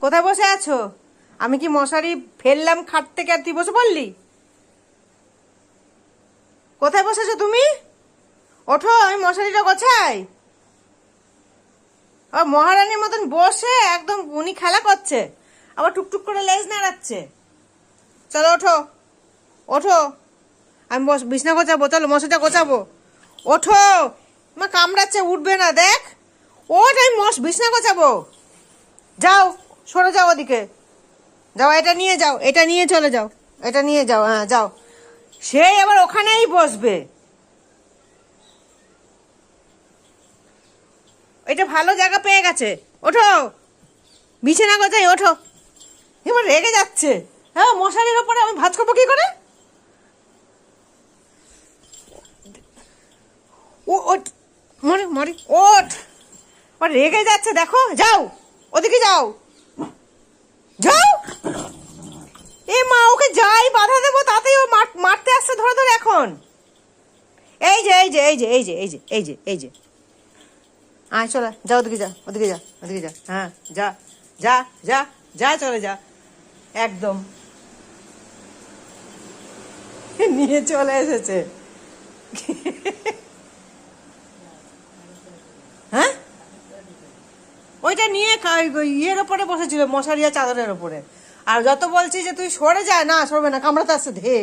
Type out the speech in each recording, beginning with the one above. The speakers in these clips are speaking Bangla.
কোথায় বসে আছো? আমি কি মশারি ফেললাম খাট থেকে আর তুই বসে পড়লি? কোথায় বসেছো তুমি? ওঠো আমি মশারিটা গোছাই। ও মহারানীর মতন বসে একদম উনি খেলা করছে। আবার টুকটুক করে লেজ নাড়াচ্ছে। চলো, ওঠো। ওঠো। আমি বস, বিছনা গোছাবো, চলো, মশারিটা গোছাবো। ওঠো। মা কামড়াচ্ছে, উঠবে না, দেখ। ওঠ, আমি মশ, বিছনা গোছাবো। যাও। সরে যাও ওদিকে। যাও, এটা নিয়ে যাও, এটা নিয়ে চলে যাও, এটা নিয়ে যাও হ্যাঁ যাও। সে আবার ওখানেই বসবে। এটা ভালো জায়গা পেয়ে গেছে। ওঠো। বিছানা গোছাই, ওঠো। এবার রেগে যাচ্ছে। হ্যাঁ মশারির ওপরে আমি ভাত করব কি করে? ও, ওঠ। মরে মরে, ওঠ। রেগে যাচ্ছে, দেখো, যাও। ওদিকে যাও। যাও। এ মা, ওকে যাই, বাধা দেবো, তাতেই ও মার- মারতে আসছে ধরে ধরে এখন। এই যে এই যে এই যে এই যে এই যে এই যে এই যে। আয়, চলে, যা ওদিকে যা ওদিকে যা ওদিকে যা হ্যাঁ যা যা যা যা, চলে যা। একদম। নিয়ে চলে এসেছে হ্যাঁ ওইটা নিয়ে ইয়ের ওপরে বসেছিল মশারি আর চাদরের ওপরে। আর যত বলছি যে তুই সরে যায় না, সরবে না কামড়াতে আসছে, ধে।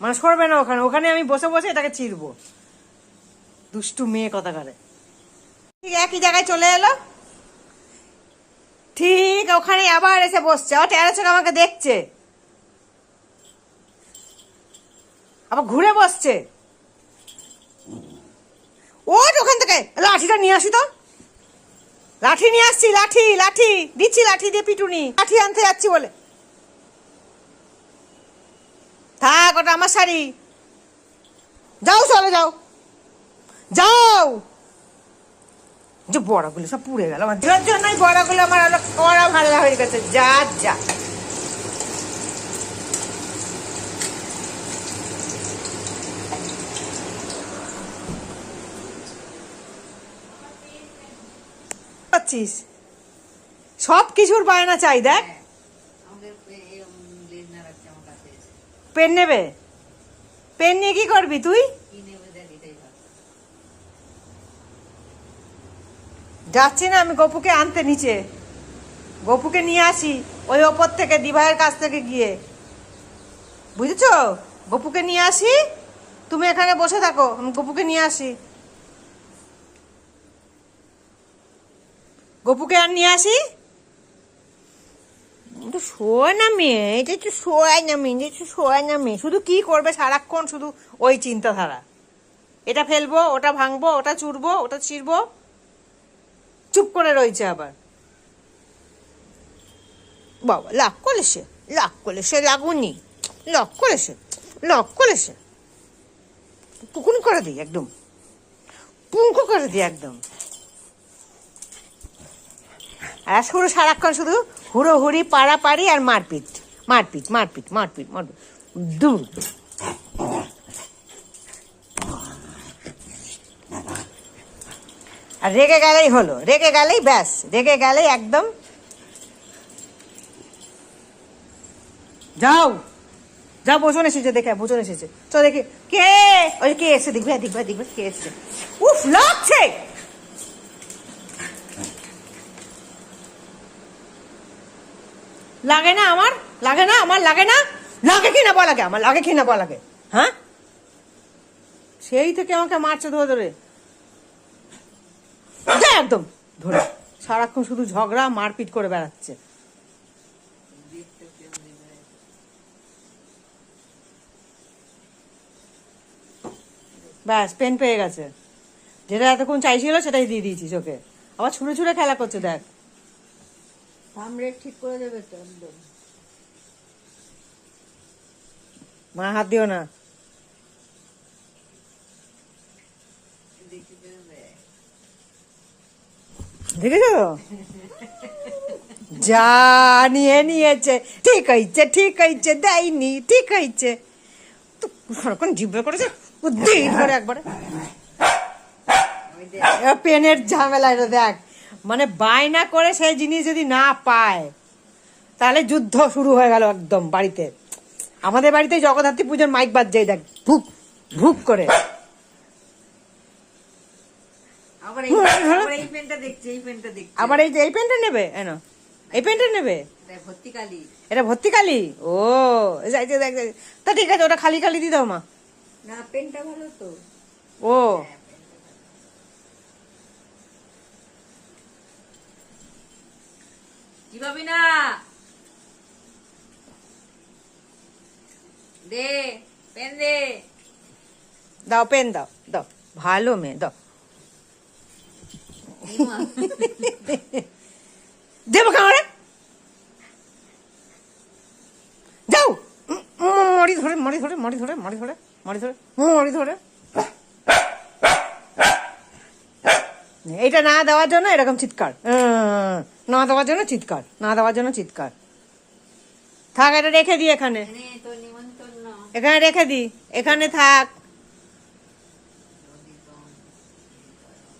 মানে সরবে না ওখানে ওখানে আমি বসে বসে এটাকে চিরবো। দুষ্টু মেয়ে কথা করে ঠিক একই জায়গায় চলে এলো। ঠিক ওখানে আবার এসে বসছে, ও টেরা চোখ আমাকে দেখছে। আবার ঘুরে বসছে। ওঠ ওখান থেকে লাঠিটা নিয়ে আসি তো। লাঠি নিয়ে আসছি, লাঠি লাঠি, দিচ্ছি লাঠি দিয়ে পিটুনি, লাঠি আনতে যাচ্ছি বলে। থাক, ওটা আমার শাড়ি। যাও চলে, যাও। যাও। যে বড়াগুলো সব পুড়ে গেল আমার। জন্য বড়াগুলো আমার অনেক কড়া ভালো হয়ে গেছে। যা যা। পাচ্ছিস? সব কিছুর বায়না চাই দেখ। এসে। পেন নেবে? পেন নিয়ে কি করবি তুই। যাচ্ছি না আমি গপুকে আনতে নিচে। গপুকে নিয়ে আসি ওই ওপর থেকে দিভাইয়ের কাছ থেকে গিয়ে। বুঝেছ? গপুকে নিয়ে আসি তুমি এখানে বসে থাকো আমি গপুকে নিয়ে আসি। গপুকে আর নিয়ে আসি? তো শোয় না মেয়ে এটা একটু শোয় না মেয়ে এটা একটু শোয় না মেয়ে। শুধু কি করবে সারাক্ষণ শুধু ওই চিন্তাধারা? এটা ফেলব, ওটা ভাঙবো, ওটা চুরবো, ওটা ছিড়বো? চুপ করে রয়েছে আবার। বাবা লাভ করেছে লাভ করেছে, লাগুনি। লক করেছে লক করেছে। টুকুন করে দিই একদম। পুঙ্কু করে দিই একদম। আর শুরু সারাক্ষণ শুধু হুড়োহুড়ি পাড়াপাড়ি আর মারপিট। মারপিট মারপিট মারপিট মারপিট। দূর। আর রেগে গেলেই হলো। রেগে গেলেই ব্যাস। রেগে গেলেই একদম। যাও। যা বোঝন এসেছে দেখে বোঝন এসেছে। চল দেখি। কে? ওই কে এসে দেখবে দেখবে দেখবে, কে এসছে? উফ, লাগছে! লাগে না আমার? লাগে না আমার? লাগে না? লাগে কি না বলা আমার লাগে কি না বলা হ্যাঁ? সেই থেকে আমাকে মারছে ধরে ধরে। একদম। ধরে। সারাক্ষণ শুধু ঝগড়া, মারপিট করে বেড়াচ্ছে। ব্যাস পেন পেয়ে গেছে। যেটা এতক্ষণ চাইছিল সেটাই দিয়ে দিয়েছি চোখে আবার ছুঁড়ে ছুঁড়ে খেলা করছে, দেখ। রেট ঠিক করে দেবে তো একদম। মা হাত দিও না। দেখেছ? যা নিয়ে নিয়েছে ঠিক হয়েছে ঠিক হয়েছে দেয়নি ঠিক হয়েছে তো সারাক্ষণ জিভে করেছে? দিই ধরে একবারে। ওই দেখ এ পেনের ঝামেলা এটা দেখ। মানে বায়না করে সেই জিনিস যদি না পায় তাহলে যুদ্ধ শুরু হয়ে গেল একদম বাড়িতে। আমাদের বাড়িতে জগদ্ধাত্রী পুজোর মাইক বাদ এই দেখ ভুক ভুক করে। আবার এই এই যে এই পেনটা নেবে? এন এই পেনটা নেবে? এটা ভর্তি কালি ও। তা ঠিক আছে ওটা খালি খালি দিয়ে দাও মা। না পেনটা ভালো তো। ও। কি পাবি না? দে পেন দে। দাও পেন দাও দাও। ভালো মেয়ে দাও। দেবো কামড়ে যাও। মরি ধরে মরি ধরে মরি ধরে মরি ধরে মরি ধরে মরি ধরে। এইটা না দেওয়ার জন্য এরকম চিৎকার। না দেওয়ার জন্য চিৎকার, না দেওয়ার জন্য চিৎকার। থাক, এটা রেখে দিই এখানে। এখানে রেখে দি, এখানে থাক।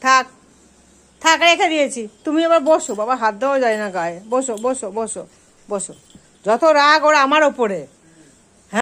থাক থাক, রেখে দিয়েছি। তুমি এবার বসো, বাবা, হাত দেওয়া যায় না গায়ে। বসো বসো বসো বসো। যত রাগ ওরা আমার ওপরে।